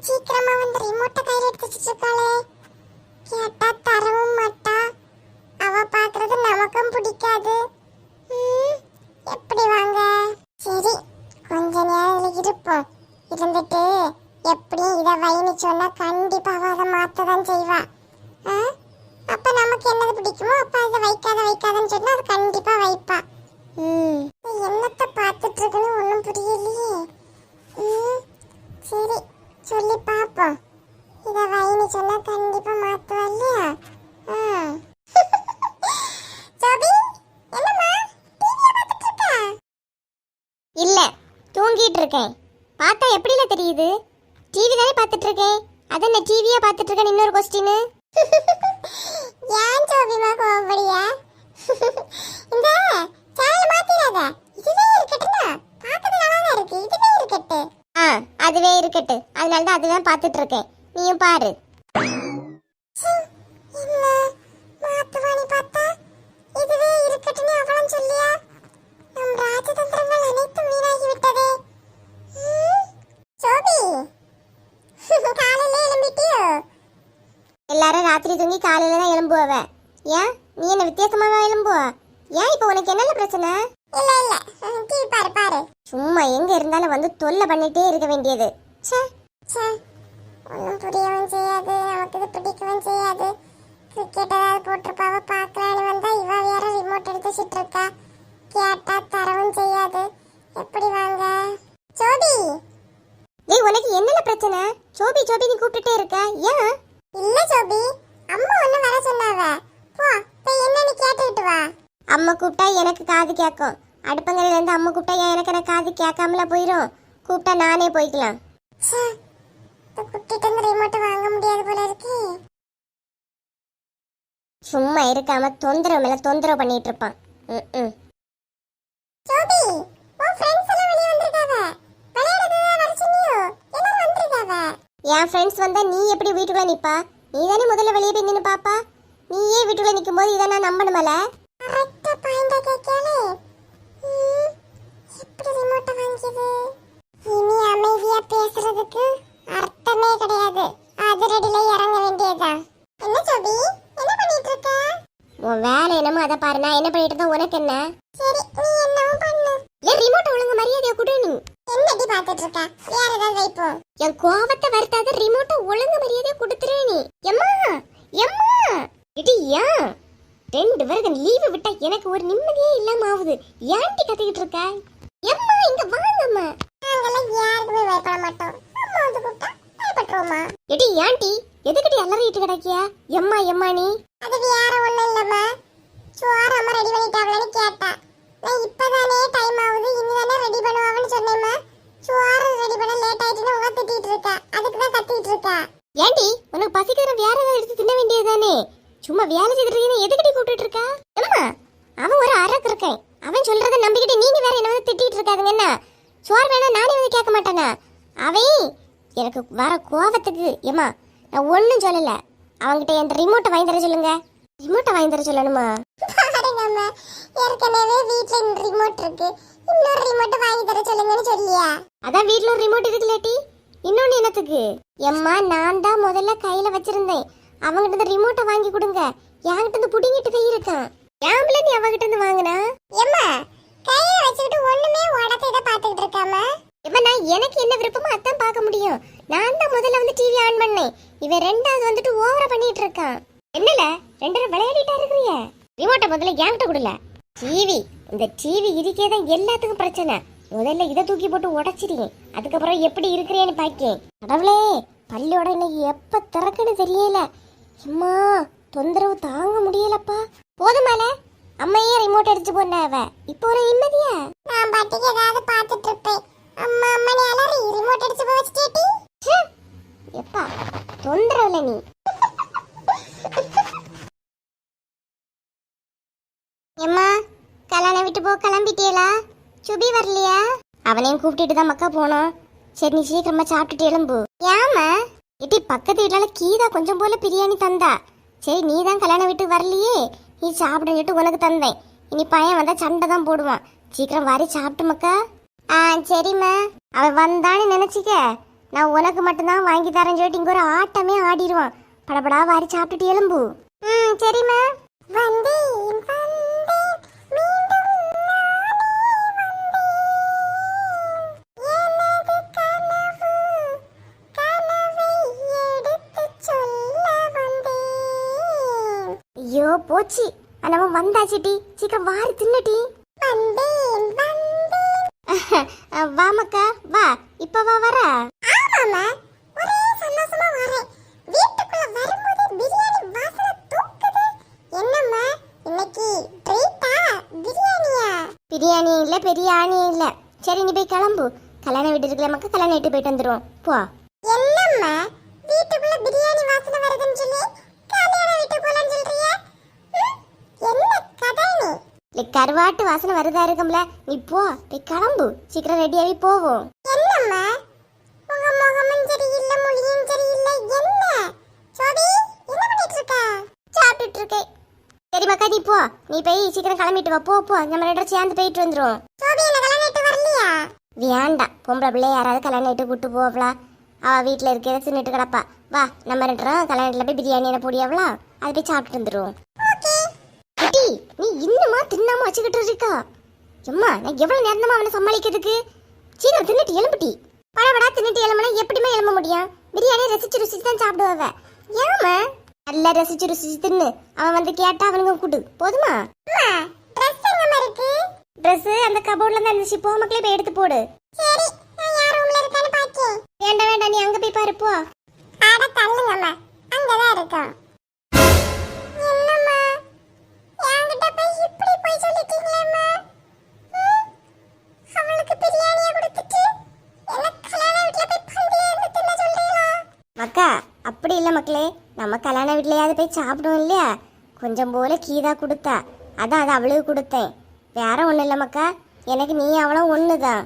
சீக்கிரமா வந்து ரிமோட்ட கையில எடுத்து வச்சிருக்காளே. கேட்டா தரவும் மாட்டா. அவ பாக்குறது நமக்கும் பிடிக்காது. எப்படி வாங்க? சரி கொஞ்ச நேரம் இருப்போம். இருந்துட்டு எப்படியும் இதை வைன்னு சொன்னா கண்டிப்பா அவ அதை மாத்ததான் செய்வா. அப்ப நமக்கு என்னது பிடிக்குமோ அப்ப அதை வைக்காத வைக்காதன்னு சொன்னா அது கண்டிப்பா வைப்பா. ம். என்னத்தை பார்த்துட்டு இருக்குன்னு ஒன்றும் புரியலையே. சரி. சொல்லி பார்ப்போம் இதை வைனி சொன்னா கண்டிப்பா மாத்துவா இல்லையா? ஆ. இல்ல தூங்கிட்டு இருக்கேன். பார்த்தா எப்படில தெரியுது? டிவி தானே பார்த்துட்டு இருக்கேன். அதான் நான் டிவியா பார்த்துட்டு இருக்கேன் இன்னொரு கொஸ்டின் ஏன் சோபிமா கோவப்படியா? இந்த சேனல் மாத்திராத இதுவே இருக்கட்டும்னா பார்க்கறது நல்லா தான் இருக்கு இதுவே இருக்கட்டு ஆ அதுவே இருக்கட்டு. அதனால தான் அதுதான் பார்த்துட்டு இருக்கேன் நீயும் பாரு. எல்லாரும் ராத்திரி தூங்கி காலையில தான் எழும்புவவ. ஏன்? நீ என்ன வித்தியாசமாவா எழும்புவ? ஏன் இப்போ உனக்கு என்னென்ன பிரச்சனை? இல்ல இல்ல. பாரு பாரு. சும்மா எங்க இருந்தாலும் வந்து தொல்லை பண்ணிட்டே இருக்க வேண்டியது. ச்சே ச்சே. ஒன்றும் புரியவும் செய்யாது நமக்கு இது பிடிக்கவும் செய்யாது. கிரிக்கெட் ஏதாவது போட்டிருப்பாவ பார்க்கலான்னு வந்தா இவ வேற ரிமோட் எடுத்து வச்சிட்டு இருக்கா. கேட்டா தரவும் செய்யாது. எப்படி வாங்க? ஜோதி டேய் உனக்கு என்னென்ன பிரச்சனை? சோபி சோபி நீ கூப்பிட்டுட்டே இருக்க. ஏன்? இல்ல ஜோபி அம்மா ஒண்ணு வர சொன்னாவ. போ போய் என்னன்னு கேட்டுட்டு வா. அம்மா கூப்பிட்டா எனக்கு காது கேட்கும் அடுப்பங்கரையில இருந்து அம்மா கூப்பிட்டா எனக்கு காது கேட்காமல போயிடும் கூப்பிட்டா நானே போய்க்கலாம். ச்சே இந்த குட்டிட்டு இருந்து ரிமோட் வாங்க முடியாது போல இருக்கு. சும்மா இருக்காம தொந்தரவு மேல தொந்தரவு பண்ணிட்டு இருப்பான். ம். ஜோபி உன் ஃப்ரெண்ட்ஸ் எல்லாம் வெளிய வந்திருக்காவ? விளையாடுறதுக்கு வர சொன்னியோ எல்லாரும் வந்திருக்காவ? என் ஃப்ரெண்ட்ஸ் வந்தா நீ எப்படி வீட்டுக்குள்ள நிப்பா? நீ தானே முதல்ல வெளியே போய் நின்று பாப்பா? நீயே வீட்டுக்குள்ள நிற்கும் போது இதை நான் நம்பணுமல? கரெக்டா பாயிண்டா கேட்கலே எப்படி ரிமோட்டை வாங்கியது? இனி அமைதியா பேசுறதுக்கு அர்த்தமே கிடையாது. அதிரடியில இறங்க வேண்டியதுதான். என்ன ஜோபி என்ன பண்ணிட்டு இருக்க? உன் வேலை என்னமோ அதை பாரு நான் என்ன பண்ணிட்டு இருந்தா உனக்கு என்ன சரி நீ என்னவும் பண்ணு ஏன் ரிமோட் ஒழுங்கு மரியாதையை கொடு நீ என்னடி பார்த்துட்டு இருக்க வேற ஏதாவது வைப்போம் என் கோவத்தை வருத்தாத ரிமோட்டை ஒழுங்கு மரியாதையை கொடுத்துரு நீ எம்மா எம்மா இடி ஏன் ரெண்டு பேருக்கு லீவு விட்டா எனக்கு ஒரு நிம்மதியே இல்லாம ஆகுது ஏன்டி கத்திக்கிட்டு இருக்க எம்மா இங்க வாங்கம்மா நாங்கெல்லாம் யாருக்குமே பயப்பட மாட்டோம் அம்மா வந்து கூப்பிட்டா பயப்பட்டுருவோமா எடி ஏன்டி எதுக்கிட்டி அலறிட்டு கிடக்கியா எம்மா எம்மா நீ அது வேற ஒண்ணும் இல்லம்மா சோறு அம்மா ரெடி பண்ணிட்டாவலன்னு கேட்டா நான் இப்பதானே டைம் ஆகுது இனிதானே ரெடி பண்ணுவாங்கன்னு சொன்னேம்மா சோறு ரெடி பண்ண லேட் ஆயிட்டுன்னு உங்க திட்டிட்டு இருக்கா அதுக்கு தான் கத்திட்டு இருக்கா ஏன்டி உனக்கு பசிக்கிற வேற ஏதாவது எடுத்து தின்ன வேண்டியதுதானே சும்மா வேலை செய்துட்டு இருக்கீங்க எதுக்கிட்டி கூப்பிட்டு இருக்கா எம்மா அவன் ஒரு அரக்கு இருக்கேன் அவன் சொல்றத நம்பிக்கிட்டு நீங்க வேற என்ன வந்து திட்டிட்டு இருக்காதுங்க என்ன சோறு வேணா நானே வந்து கேட்க மாட்டேனா அவன் எனக்கு வர கோவத்துக்கு ஏம்மா நான் ஒன்றும் சொல்லல. அவன்கிட்ட என் ரிமோட்டை வாங்கி தர சொல்லுங்க. ரிமோட்டை வாங்கி தர சொல்லணுமா? பாருங்க அம்மா ஏற்கனவே வீட்ல ரிமோட் இருக்கு. இன்னொரு ரிமோட் வாங்கி தர சொல்லுங்கன்னு சொல்லியா? அதான் வீட்ல ஒரு ரிமோட் இருக்குல்லட்டி இன்னொன்னு என்னத்துக்கு? எம்மா நான் தான் முதல்ல கையில வச்சிருந்தேன். அவங்கிட்ட இருந்து ரிமோட்டை வாங்கி கொடுங்க. என்கிட்ட இருந்து புடிங்கிட்டு போய் இருக்கான். ஏம்பல நீ அவகிட்ட இருந்து வாங்கினா? ஏம்மா கையில வச்சுக்கிட்டு ஒண்ணுமே உடத்தை இதை பாத்துக்கிட்டு இருக்காம இப்ப நான் எனக்கு என்ன விருப்பமோ அதான் பார்க்க முடியும். நான் தான் முதல்ல வந்து டிவி ஆன் பண்ணேன். இவன் ரெண்டாவது வந்துட்டு ஓவரா பண்ணிட்டு இருக்கான். என்னல? ரெண்டரை விளையாடிட்டா இருக்கிறீங்க ரிமோட்டை முதல்ல என்கிட்ட கொடுல. டிவி இந்த டிவி இருக்கே தான் எல்லாத்துக்கும் பிரச்சனை. முதல்ல இதை தூக்கி போட்டு உடைச்சிருக்கேன் அதுக்கப்புறம் எப்படி இருக்கிறேன்னு பாக்கேன் கடவுளே பள்ளியோட இன்னைக்கு எப்ப திறக்குன்னு தெரியல. அம்மா தொந்தரவு தாங்க முடியலப்பா. போதுமால? அம்மையே ரிமோட் அடிச்சு போன அவ. இப்போ ஒரு நிம்மதியா? நான் பாட்டுக்கு ஏதாவது பாத்துட்டு இருப்பேன் அம்மா அம்மா நீ அலறி ரிமோட் அடிச்சு போய் வச்சுட்டேட்டி ச்சே! எப்பா தொந்தரவுல நீ எம்மா கிளம்பிட்டேலா சுபி வரலையா? அவனையும் கூப்பிட்டுட்டு தான் மக்கா போனோம். சரி நீ சீக்கிரமா சாப்பிட்டுட்டு எலும்பு ஏமா இட்டி பக்கத்து வீட்டால கீதா கொஞ்சம் போல பிரியாணி தந்தா. சரி நீ தான் கல்யாணம் விட்டு வரலையே. நீ சாப்பிடுன்னுட்டு உனக்கு தந்தேன். இனி பையன் வந்தா சண்டை தான் போடுவான். சீக்கிரம் வாரி சாப்பிட்டு மக்கா. ஆ சரிம்மா. அவன் வந்தான்னு நினைச்சிக்க. நான் உனக்கு மட்டும்தான் வாங்கி தரேன் சொல்லிட்டு இங்க ஒரு ஆட்டமே ஆடிடுவான். படபடா வாரி சாப்பிட்டுட்டு எலும்பு ம் சரிம்மா. நம்ம வந்தாச்சுட்டி சீக்கிரம் வாரி தின்னுட்டி. வந்தேன் வந்தேன். வாமக்கா வா. இப்ப வா வர. ஆமாமா ஒரே சந்தோஷமா வரேன். வீட்டுக்குள்ள வரும்போது பிரியாணி வாசனை தூக்குது. என்னம்மா? இன்னைக்கு ட்ரீட்டா பிரியாணியா? பிரியாணி இல்ல பெரிய ஆணி இல்ல. சரி நீ போய் கிளம்பு. கல்யாணம் வீட்டு இருக்கல மக்கா? கல்யாணம் வீட்டு போயிட்டு வந்துருவோம். போ. என்னம்மா வீட்டுக்குள்ள பிரியாணி வாசனை வருதுன்னு சொல்லி கல்யாண வீட்டுக்கு போலான்னு சொல்றிய ம், என்ன கதை நீ இல்லை கருவாட்டு வாசனை வருதா இருக்கும்ல? நீ போ போய் கிளம்பு. சீக்கிரம் ரெடியாகி போவோம். என்னம்மா? உங்க முகமும் சரியில்லை மொழியும் சரியில்லை. என்ன? சோபி என்ன பண்ணிட்டு இருக்க? சாப்பிட்டுட்டு இருக்கேன். சரி மக்கா நீ போ. நீ போய் சீக்கிரம் கிளம்பிட்டு வா. போ போ. நம்ம ரெண்டு சேர்ந்து போயிட்டு வந்துருவோம். சோபி என்ன கல்யாணிட்டு வரலையா? வேண்டாம் பொம்பளை பிள்ளை யாராவது கல்யாணம் ஆகிட்டு கூட்டு போவலா அவ வீட்டில் இருக்கிறத தின்னுட்டு கிடப்பா. வா நம்ம ரெண்டு கல்யாணத்தில் போய் பிரியாணி என்ன பொடியாவளா அதை போய் சாப்பிட்டு குட்டி நீ இன்னுமா தின்னாம வச்சுக்கிட்டு இருக்கா? எம்மா நான் எவ்வளவு நேரமா அவனை சமாளிக்கிறதுக்கு? சீக்கிரம் தின்னுட்டு எலும்புட்டி படபடா தின்னுட்டு எலும்புனா எப்படிமே எலும்ப முடியும்? பிரியாணி ரசிச்சு ருசிச்சு தான் சாப்பிடுவாவ. ஏமா நல்லா ரசிச்சு ருசிச்சு தின்னு. அவன் வந்து கேட்டா அவனுங்க கூட்டு போதுமா? ட்ரெஸ் அந்த கபோர்ட்ல தான் இருந்துச்சு. போ மக்களே போய் எடுத்து போடு. சரி நான் யார் ரூம்ல இருக்கான்னு பாக்கேன் வேண்டாம் வேண்டாம் நீ அங்க போய் பாரு போ. அட தள்ளுங்கம்மா அங்க தான் என்னம்மா மக்கா அப்படி இல்ல மக்களே. நம்ம கல்யாண வீட்லயாவது போய் சாப்பிடுவோம் இல்லையா? கொஞ்சம் போல கீதா கொடுத்தா. அதான் அது அவளுக்கு கொடுத்தேன். வேற ஒண்ணும் இல்ல மக்கா. எனக்கு நீ அவளும் ஒண்ணுதான் ஒண்ணுதான்.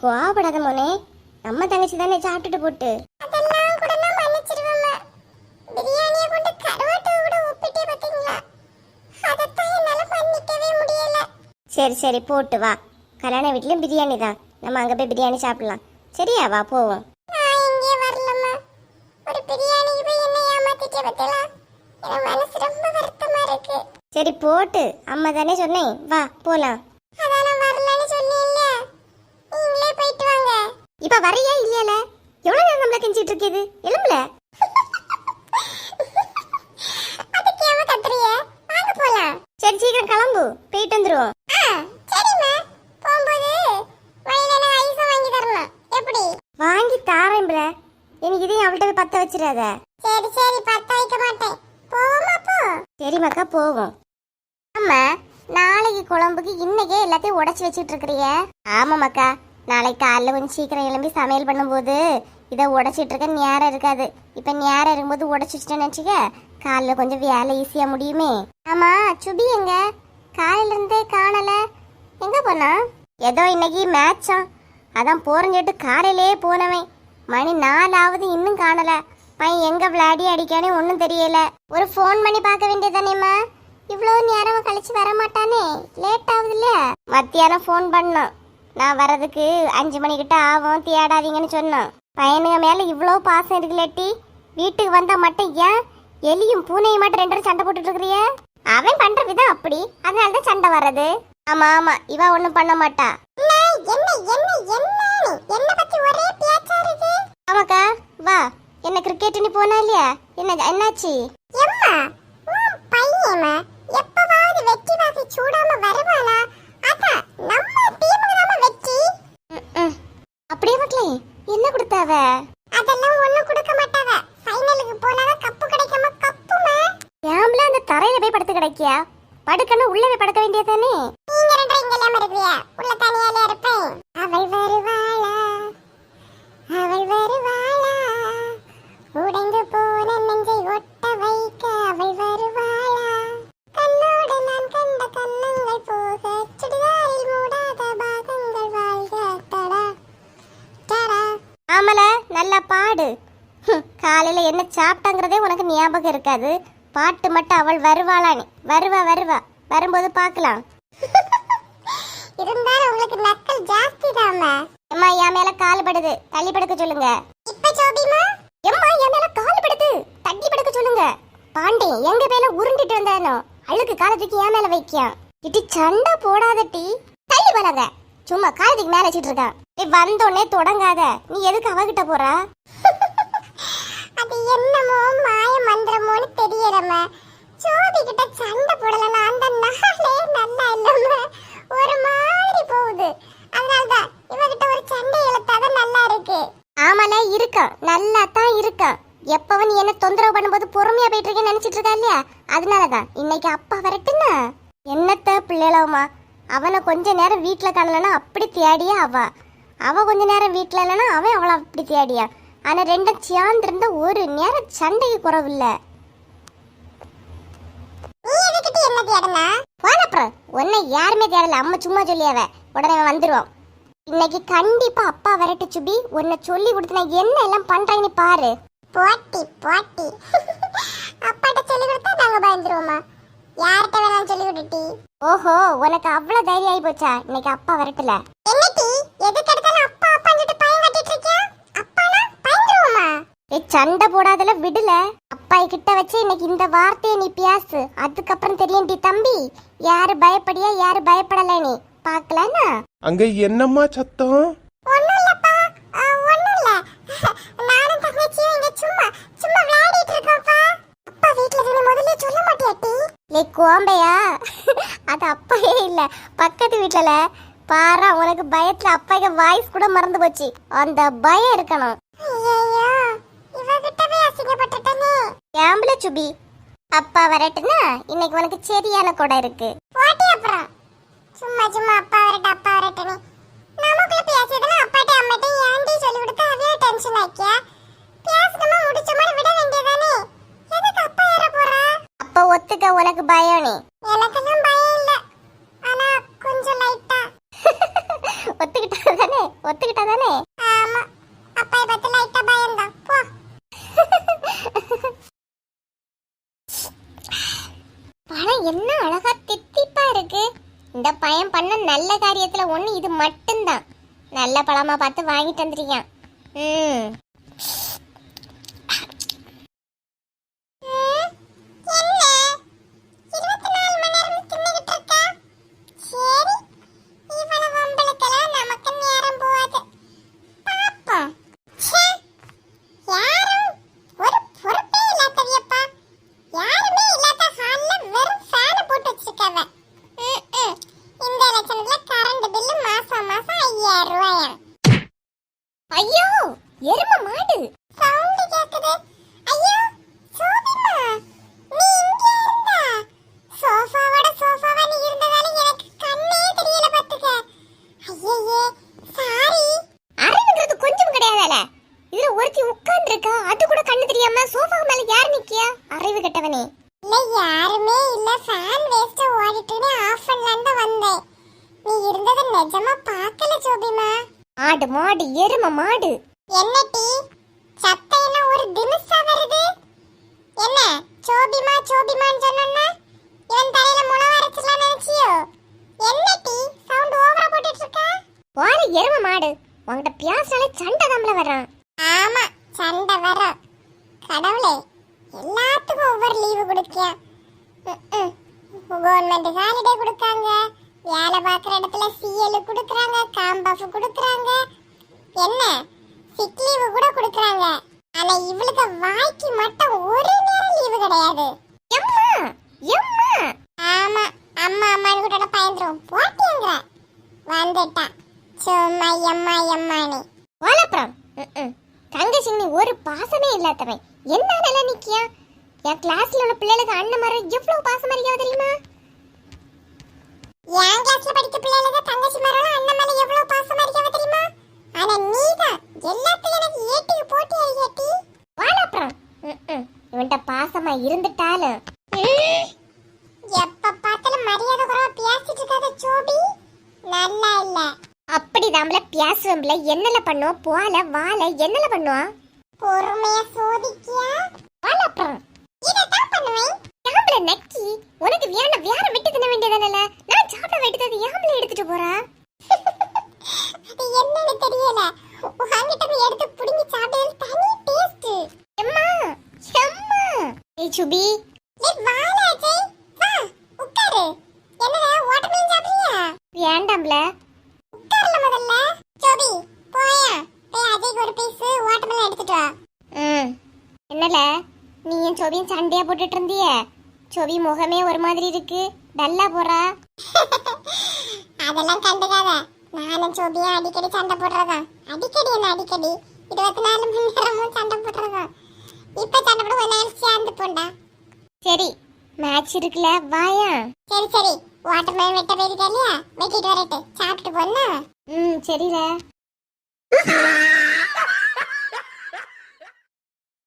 கோவப்படாத மோனே. நம்ம தங்கச்சி தானே சாப்பிட்டுட்டு போட்டு. அதெல்லாம் கூட நான் மன்னிச்சிடுவேம்மா பிரியாணியை கொண்டு கருவாட்டு கூட ஒப்பிட்டே பார்த்தீங்களா அதைத்தான் என்னால மன்னிக்கவே முடியல. சரி சரி போட்டு வா. கல்யாண வீட்லயும் பிரியாணி தான். நம்ம அங்க போய் பிரியாணி சாப்பிடலாம். சரியா வா போவோம். சரி போட்டு. அம்மா தானே சொன்னேன். வா போலாம் அதான் நான் வரலன்னு சொன்னீல்ல நீங்களே போயிட்டு வாங்க இப்ப வரையா இல்லையால? எவ்வளவு நேரம் நம்மள கெஞ்சிட்டு இருக்குது? எலும்புல அதுக்கு ஏன் கத்துறிய? வாங்க போலாம். சரி சீக்கிரம் கிளம்பு. போயிட்டு வந்துருவோம். ஆ சரிம்மா. போகும்போது வழியில எனக்கு வாங்கி தரணும் எப்படி? வாங்கி தாரேன் எனக்கு இதையும் அவள்கிட்ட போய் பத்த வச்சிடாத. சரி சரி பத்த வைக்க மாட்டேன். போவோமா போ. சரி மக்கா போவோம். ஆமா நாளைக்கு குழம்புக்கு இன்னைக்கே எல்லாத்தையும் உடைச்சு வச்சுட்டு இருக்கிறிய. ஆமா மக்கா நாளைக்கு காலைல கொஞ்சம் சீக்கிரம் எழும்பி சமையல் பண்ணும்போது இதை உடைச்சிட்டு இருக்க நேரம் இருக்காது. இப்ப நேரம் இருக்கும்போது உடைச்சு வச்சுட்டேன்னு வச்சுக்க காலைல கொஞ்சம் வேலை ஈஸியா முடியுமே. ஆமா சுபி எங்க? காலையில இருந்தே காணல. எங்க போனா? ஏதோ இன்னைக்கு மேட்சா அதான் கேட்டு காலையிலே போனவன். மணி நாலாவது இன்னும் காணல. பையன் எங்க விளையாடி அடிக்கானே ஒன்றும் தெரியல. ஒரு ஃபோன் பண்ணி பார்க்க வேண்டியதானேம்மா இவ்வளோ நேரம் கழிச்சு வர மாட்டானே லேட் ஆகுது இல்லையா? மத்தியானம் ஃபோன் பண்ணோம் நான் வர்றதுக்கு அஞ்சு மணிக்கிட்ட ஆகும் தேடாதீங்கன்னு சொன்னோம் பையனுங்க மேல இவ்வளோ பாசம் இருக்குல்லட்டி வீட்டுக்கு வந்தா மட்டும் ஏன் எலியும் பூனையும் மட்டும் ரெண்டு சண்டை போட்டுட்டு இருக்கிறிய? அவன் பண்ற விதம் அப்படி. அதனால தான் சண்டை வர்றது. ஆமா ஆமா. இவ ஒன்றும் பண்ண மாட்டா. ஆமாக்கா வா. என்ன கிரிக்கெட் நீ போனா இல்லையா? என்ன என்னாச்சு? பையன் எப்பவாவது வெட்டி வாசி சூடாம வருவானா நம்ம டீமுக்கு தான் வெற்றி. அப்படியே மக்களே என்ன கொடுத்தாவ? அதெல்லாம் ஒண்ணும் கொடுக்க மாட்டாங்க ஃபைனலுக்கு போனாதான் கப்பு கிடைக்காம கப்புமா. ஏம்ல அந்த தரையில போய் படுத்து கிடைக்கியா? படுக்கணும் உள்ள போய் படுக்க வேண்டியதானே நீங்க ரெண்டு இங்க இல்லாம இருப்பியா உள்ள தனியால இருக்காது பாட்டு மட்டும் அவள் வருவாளான்னு வருவா வருவா. வரும்போது பார்க்கலாம். இருந்தாலும் உங்களுக்கு நக்கல் ஜாஸ்தி தாமா அம்மா என் மேல கால் படுது. தள்ளி படுக்க சொல்லுங்க. இப்ப சோபிமா? எம்மா என் மேல கால் படுது. தள்ளி படுக்க சொல்லுங்க. பாண்டி எங்க மேல உருண்டிட்டு வந்தானோ அழுக்கு காலத்துக்கு என் மேல வைக்கியான் இட்டி சண்டை போடாதட்டி தள்ளி பழங்க சும்மா காலத்துக்கு மேல வச்சிட்டு இருக்கான். நீ வந்தோடனே தொடங்காத. நீ எதுக்கு அவகிட்ட போறா? அது என்னமோ மாய மந்திரமோன்னு தெரியறம ஜோதி கிட்ட சண்டை போடலன்னா அந்த நாளே நல்லா இல்லம்மா. ஒரு மாதிரி போகுது. அதனாலதான் இவகிட்ட ஒரு சண்டை இழுத்தாதான் நல்லா இருக்கு. ஆமால இருக்கான் நல்லா தான் இருக்கான் எப்பவும் நீ என்ன தொந்தரவு பண்ணும்போது பொறுமையா போயிட்டு இருக்கேன்னு நினைச்சிட்டு இருக்கா இல்லையா? அதனாலதான் இன்னைக்கு அப்பா வரட்டுன்னா என்னத்த பிள்ளைகளவுமா அவனை கொஞ்ச நேரம் வீட்டில் காணலன்னா அப்படி தேடியா அவ. அவ கொஞ்ச நேரம் வீட்டில் இல்லைன்னா அவன் அவளை அப்படி தேடியா? ஆனா ரெண்டும் சேர்ந்திருந்த ஒரு நேரம் சண்டைக்கு குறவில்ல. போனப்புறம் உன்னை யாருமே தேடல. அம்மா சும்மா சொல்லியாவ உடனே அவன் வந்துருவான். இன்னைக்கு கண்டிப்பா அப்பா வரட்டு சுபி. உன்னை சொல்லி கொடுத்து நான் என்ன எல்லாம் பண்றேன்னு பாரு. போட்டி போட்டி. அப்பாட்ட சொல்லி கொடுத்தா நாங்க பயந்துருவோமா? யார்கிட்ட வேணாலும் சொல்லி கொடுட்டி. ஓஹோ உனக்கு அவ்வளவு தைரியம் ஆகி போச்சா? இன்னைக்கு அப்பா வரட்டுல. என்னட்டி எதுக்கு ஏய் சண்டை போடாதல விடல. அப்பா கிட்ட வச்சு இன்னைக்கு இந்த வார்த்தையை நீ பேசு. அதுக்கப்புறம் தெரியும் டி தம்பி. யாரு பயப்படியா யாரு பயப்படல நீ. பாக்கலானா அங்க என்னம்மா சத்தம்? ஒண்ணும் இல்லப்பா ஒண்ணும் இல்ல நானும் தங்கச்சியும் இங்க சும்மா சும்மா விளையாடிட்டு இருக்கோம்ப்பா. அப்பா வீட்ல இருந்து முதல்ல சொல்ல மாட்டியாட்டி லே கோம்பையா? அது அப்பாவே இல்ல. பக்கத்து வீட்டுல பாரா உனக்கு பயத்துல அப்பாக்கு வாய்ஸ் கூட மறந்து போச்சு. அந்த பயம் இருக்கணும். அசிங்கப்பட்டுட்டனே ஏம்பல சுபி அப்பா வரட்டுனா இன்னைக்கு உனக்கு சரியான கொடை இருக்கு. போட்டி அப்புறம். சும்மா சும்மா அப்பா வரட்டும் அப்பா வரட்டுன்னு நமக்குள்ள பேசியதெல்லாம் அப்பாட்ட அம்மாட்ட ஏன்டி சொல்லி கொடுத்தா அவையே டென்ஷன் ஆக்கியா? பேசணுமா முடிச்ச மாதிரி விட வேண்டியதானே? எதுக்கு அப்பா ஏற போறா? அப்ப ஒத்துக்க உனக்கு பயம் நீ? எனக்கெல்லாம் பயம் இல்ல. ஆனா கொஞ்சம் லைட்டா ஒத்துக்கிட்டா தானே? ஒத்துக்கிட்டா தானே? ஆமா. அப்பாயை பத்தி லைட்டா பயம்தான் போ பழம் என்ன அழகா தித்திப்பா இருக்கு இந்த பையன் பண்ண நல்ல காரியத்தில் ஒன்று இது மட்டும்தான். நல்ல பழமாக பார்த்து வாங்கிட்டு வந்துருக்கான் ம், என்ன இருபத்தி நாலு மணி நேரம் தின்னுகிட்டு இருக்கா சரி இவள வம்பளுக்கெல்லாம் நமக்கு நேரம் போகாது பாப்போம் ச்சே, யாரும் ஒரு பொறுப்பே இல்லாதவியப்பா யாருமே இல்லாத ஹால்ல வெறும் ஃபேனை போட்டு வச்சிருக்காவ ம், ம். இந்த லட்சணத்துல கரண்ட் பில்லு மாசம் மாசம் ஐயாயிரம் ரூபாயா ஐயோ எரும மாடு சவுண்ட் கேக்குது ஐயோ சோபிமா நீ இங்க இருந்தா சோஃபாவோட சோஃபாவா நீ இருந்ததால எனக்கு கண்ணே தெரியல பாத்துக்க ஐயையே சாரி அறிவுங்கிறது கொஞ்சம் கிடையாதுல இதுல ஒருத்தி உட்கார்ந்து இருக்கா அது கூட கண்ணு தெரியாம சோஃபா மேல யார் நிக்கியா அறிவு கெட்டவனே இல்ல யாருமே இல்ல. ஃபேன் வேஸ்ட் ஓடிட்டுனே ஆஃப் பண்ணலான்னு தான் வந்தேன். நீ இருந்ததை நிஜமா பார்க்கல சோபிமா மாடு மாடு எரும மாடு. என்ன டீ? சத்தம் என்ன ஒரு தினுசா வருது. என்ன? சோபிமா சோபிமான்னு சொன்னா இவன் தலையில முளை அரைச்சிடலாம் நினைச்சியோ? என்ன டீ? சவுண்ட் ஓவரா போட்டுட்டு இருக்க வாழ எரும மாடு. உன்கிட்ட பியாசாலே சண்டை தாம்பல வர்றான். ஆமா சண்டை வர கடவுளே எல்லாத்துக்கும் ஒவ்வொரு லீவு கொடுக்கியா? கவர்மெண்ட் ஹாலிடே கொடுக்காங்க. வேலை பார்க்குற இடத்துல சிஎல் கொடுக்குறாங்க காம்பஃப் கொடுக்குறாங்க. என்ன? சிக் லீவு கூட கொடுக்குறாங்க. ஆனா இவளுக்கு வாய்க்கு மட்டும் ஒரு நேரம் லீவு கிடையாது. எம்மா? எம்மா? ஆமா அம்மா அம்மான்னு கூட பயந்துரும். போட்டிங்கிற வந்துட்டா. சும்மா எம்மா எம்மானு. வாழப்புறம் தங்கச்சி நீ ஒரு பாசமே இல்லாதவன். என்ன நிலை நிக்கியா? என் கிளாஸ்ல உள்ள பிள்ளைகளுக்கு அண்ணன் மாதிரி எவ்வளவு பாசமா இருக்கியா தெரியுமா? என் கிளாஸ்ல படிக்க பிள்ளைகளுக்கு தங்கச்சி மரம் அண்ணன் மேல எவ்வளவு பாசமா இருக்காவ தெரியுமா? ஆனா நீதான் எல்லாத்தையும் எனக்கு ஏட்டிக்கு போட்டி ஏட்டி வாழப்புறம் இவன்கிட்ட பாசமா இருந்துட்டாலும். எப்ப பார்த்தாலும் மரியாதை குறைவா பேசிட்டு இருக்காத சோபி. நல்லா இல்ல. அப்படி நம்மள பேசுவோம்ல. என்னல பண்ணுவோம் போல வாழ என்னல பண்ணுவோம் பொறுமையா சோதிக்கியா? வாழப்புறம் இதத்தான் பண்ணுவேன். யாம்பல நக்கி? உனக்கு வேணும் வேற விட்டு தின வேண்டியதானல? நான் சாப்பிட விட்டது யாம்பல எடுத்துட்டு போறா? அது என்னன்னு தெரியல. உங்ககிட்ட எடுத்து புடிங்கி சாப்பிட்டது தனி டேஸ்ட் எம்மா எம்மா. ஏய் சுபி. ஏய் வால அஜய் வா உட்காரு. என்னடா வாட்டர்மெலன் சாப்பிடுறியா? வேண்டாம்ல. உட்கார்ல முதல்ல. சோபி போயா. போய் அஜய்க்கு ஒரு பீஸ் வாட்டர்மெலன் எடுத்துட்டு வா. ம். என்னல? நீ என் சொவியும் சண்டையா போட்டுட்டு இருந்திய? சொவி முகமே ஒரு மாதிரி இருக்கு. டல்லா போறா. அதெல்லாம் கண்டுக்காத. நானும் சோபியும் அடிக்கடி சண்டை போடுறதா அடிக்கடி என்ன அடிக்கடி? இருபத்தி நாலு மணி நேரமும் சண்டை போடுறதா இப்ப சண்டை போட கொஞ்ச நேரம் சேர்ந்து போண்டா சரி மேட்ச் இருக்குல்ல வாயா. சரி சரி. வாட்டர்மெலன் வெட்ட போயிருக்கா இல்லையா? வெட்டிட்டு வரட்டு. சாப்பிட்டு போனா ம் சரில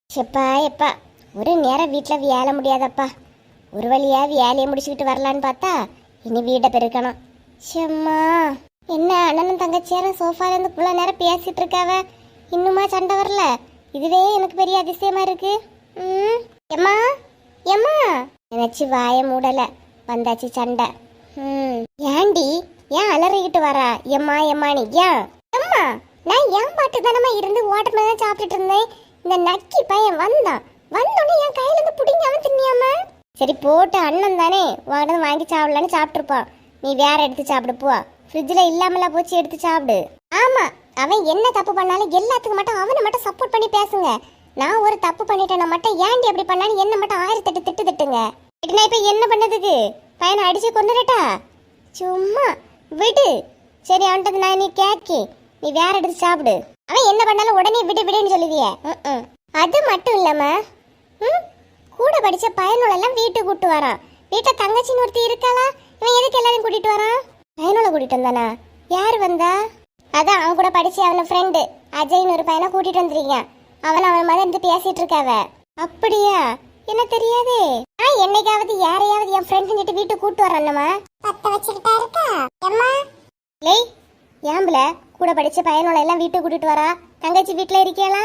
எப்பா எப்பா ஒரு நேரம் வீட்டில் வேலை முடியாதப்பா. ஒரு வழியா வேலையை முடிச்சுக்கிட்டு வரலான்னு பார்த்தா இனி வீட்டை பெருக்கணும். செம்மா என்ன அண்ணனும் தங்கச்சியாரும் சோஃபாலேருந்து இவ்வளோ நேரம் பேசிகிட்டு இருக்காவ? இன்னுமா சண்டை வரல? இதுவே எனக்கு பெரிய அதிசயமா இருக்கு. ம் எம்மா எம்மா நினச்சி வாய மூடலை. வந்தாச்சு சண்டை. ம் ஏண்டி ஏன் அலறிக்கிட்டு வரா? எம்மா எம்மானி ஏன்? எம்மா நான் ஏன் பாட்டு தானமா இருந்து ஓட்டமே தான் சாப்பிட்டுட்டு இருந்தேன். இந்த நக்கி பையன் வந்தான். வந்தோடனே என் கையில இருந்து புடிங்க அவன் தின்னியாம சரி போட்டு அண்ணன் தானே வாங்கினது வாங்கி சாப்பிடலான்னு சாப்பிட்டுருப்பான் நீ வேற எடுத்து சாப்பிடு போ. ஃப்ரிட்ஜில் இல்லாமல போச்சு எடுத்து சாப்பிடு. ஆமா அவன் என்ன தப்பு பண்ணாலும் எல்லாத்துக்கும் மட்டும் அவனை மட்டும் சப்போர்ட் பண்ணி பேசுங்க. நான் ஒரு தப்பு பண்ணிட்டேன்னா மட்டும் ஏன்டி அப்படி பண்ணாலும் என்ன மட்டும் ஆயிரத்தெட்டு திட்டு திட்டுங்க. நான் இப்போ என்ன பண்ணதுக்கு? பையனை அடிச்சு கொண்டுடட்டா சும்மா விடு. சரி அவன்கிட்ட நான் நீ கேட்கி நீ வேற எடுத்து சாப்பிடு. அவன் என்ன பண்ணாலும் உடனே விடு விடுன்னு சொல்லுவிய. அது மட்டும் இல்லாம ம், கூட படிச்ச பையனோட எல்லாம் வீட்டுக்கு கூட்டு வரான் வீட்டுல தங்கச்சின்னு ஒருத்தி இருக்காளா? இவன் எதுக்கு எல்லாரையும் கூட்டிட்டு வரான் பையனோட கூட்டிட்டு வந்தானா? யார் வந்தா? அதான் அவன் கூட படிச்ச அவன ஃப்ரெண்டு அஜய்னு ஒரு பையனை கூட்டிட்டு வந்திருக்கான். அவன் அவன் மாதிரி இருந்து பேசிட்டு இருக்காவ. அப்படியா? என்ன தெரியாதே. நான் என்னைக்காவது யாரையாவது என் ஃப்ரெண்ட் கிட்ட வீட்டுக்கு கூட்டு வரணுமா? பத்த வச்சுக்கிட்டா இருக்கா? லேய் ஏம்பல கூட படிச்ச பையனோட எல்லாம் வீட்டுக்கு கூட்டிட்டு வரா? தங்கச்சி வீட்ல இருக்கியாளா?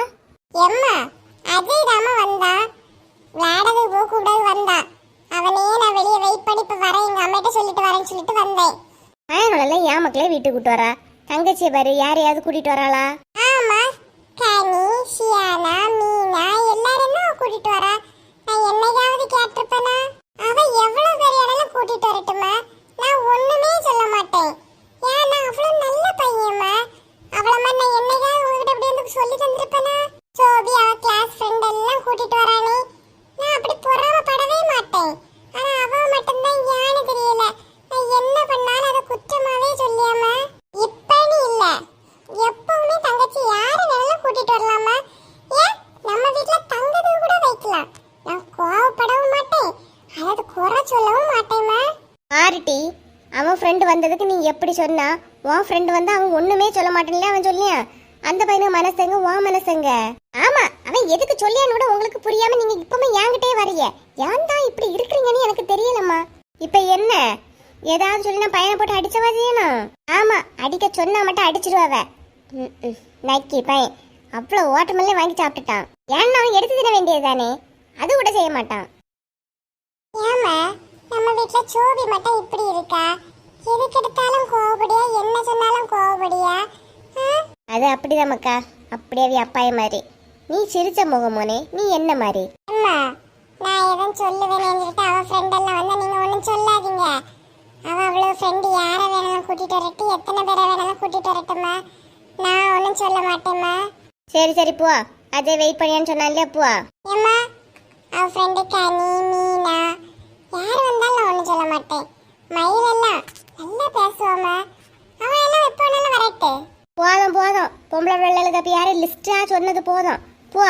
எம்மா அஜய் தாம வந்தா. விளையாடவே போக கூடாது வந்தா. அவனே நான் வெளியே வெயிட் பண்ணி இப்ப வரேன். எங்க அம்மிட்ட சொல்லிட்டு வரேன்னு சொல்லிட்டு வந்தேன். பையனோட எல்லாம் ஏன் மக்களே வீட்டுக்கு கூட்டு வரா? தங்கச்சியை பாரு யாரையாவது கூட்டிட்டு வராளா? ஆமா கனி ஷியானா மீனா எல்லாரும் தான் கூட்டிட்டு வரா. நான் என்னைக்காவது கேட்டிருப்பேனா? அவ எவ்வளவு பெரிய இடம்லாம் கூட்டிட்டு வரட்டுமா? நான் ஒண்ணுமே சொல்ல மாட்டேன். ஏன்னா அவ்வளவு நல்ல பையன்மா? அவள மாதிரி நான் என்னைக்காவது உங்ககிட்ட அப்படி வந்து சொல்லி தந்திருப்பேனா? சோபி அவ கிளாஸ் ஃப்ரெண்ட் எல்லாம் கூட்டிட்டு வரானே. நான் அப்படி பொறாமப்படவே மாட்டேன். ஆனா அவ மட்டும்தான் ஏன்னு தெரியல நான் என்ன பண்ணாலும் அதை குற்றமாவே சொல்லியாமா இப்பன்னு இல்ல எப்பவுமே தங்கச்சி யாரை வேணாலும் கூட்டிட்டு வரலாமா ஏன் நம்ம வீட்ல தங்கது கூட வைக்கலாம் நான் கோவப்படவும் மாட்டேன் அதாவது குறை சொல்லவும் மாட்டேம்மா ஆரிட்டி அவன் ஃப்ரெண்டு அப்படி சொன்னா உன் ஃப்ரெண்டு வந்து அவன் ஒண்ணுமே சொல்ல மாட்டேன்ல அவன் சொல்லியா? அந்த பையனுக்கு மனசங்க உன் மனசங்க? ஆமா அவன் எதுக்கு சொல்லியான்னு கூட உங்களுக்கு புரியாம நீங்க இப்பவுமே என்கிட்டே வரீங்க ஏன் தான் இப்படி இருக்கிறீங்கன்னு எனக்கு தெரியலம்மா. இப்ப என்ன? ஏதாவது சொல்லி நான் பையனை போட்டு அடிச்சவா செய்யணும்? ஆமா அடிக்க சொன்னா மட்டும் அடிச்சிருவாவ ம். நக்கி பையன். அவ்வளவு ஓட்டமெல்ல வாங்கி சாப்பிட்டுட்டான். ஏன்னா அவன் எடுத்து தர வேண்டியதுதானே? அது கூட செய்ய மாட்டான். ஏமா நம்ம வீட்ல சோபி மட்டும் இப்படி இருக்கா? எதுக்கு எடுத்தாலும் கோவப்படியா? என்ன சொன்னாலும் கோவப்படியா? அது அப்படிதான் மக்கா. அப்படியே அப்பாய மாதிரி. நீ சிரிச்ச முகமோனே நீ என்ன மாதிரி? அம்மா நான் எதுவும் சொல்லுவேன்னு சொல்லிட்டு அவ ஃப்ரெண்ட் எல்லாம் வந்தா நீங்க ஒண்ணும் சொல்லாதீங்க. அவ அவ்வளவு ஃப்ரெண்டு யாரை வேணாலும் கூட்டிட்டு வரட்டு எத்தனை பேரை வேணாலும் கூட்டிட்டு வரட்டுமா நான் ஒன்றும் சொல்ல மாட்டேம்மா. சரி சரி போ. அஜய் வெயிட் பண்ணியான்னு சொன்னான் இல்லையா போ. ஏம்மா அவ ஃப்ரெண்டு கனி மீனா யார் வந்தாலும் ஒன்றும் சொல்ல மாட்டேன். மயிலெல்லாம் என்ன பேசுவாம அவன் எல்லாம் எப்போ வேணாலும் வரட்டு. போதும் போதும். பொம்பளை பிள்ளைகளுக்கு அப்போ யாரும் லிஸ்ட்டாக சொன்னது போதும். போ.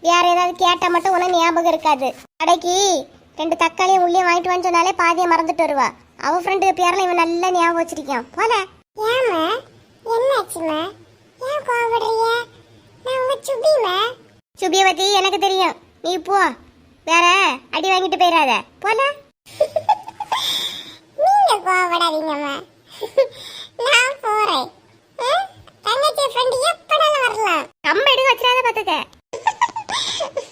வேறு ஏதாவது கேட்டால் மட்டும் உனக்கு ஞாபகம் இருக்காது. கடைக்கு ரெண்டு தக்காளியும் உள்ளே வாங்கிட்டு வந்து சொன்னாலே பாதியை மறந்துட்டு வருவா. அவ ஃப்ரெண்டு பேர்ல இவன் நல்லா ஞாபகம் வச்சிருக்கான். போல. ஏமா என்னாச்சுமா ஏன் கோவப்படுறீங்க? நான் உங்க சுபிமா சுபியை பற்றி எனக்கு தெரியும். நீ போ. வேற அடி வாங்கிட்டு போயிடாத. போல. நீங்க கோவப்படாதீங்கம்மா நான் போறேன். தங்கச்சி ஃப்ரெண்ட் எப்பனாலும் வரலாம். கம்ப எடுக்க வச்சிடாத பாத்துக்க.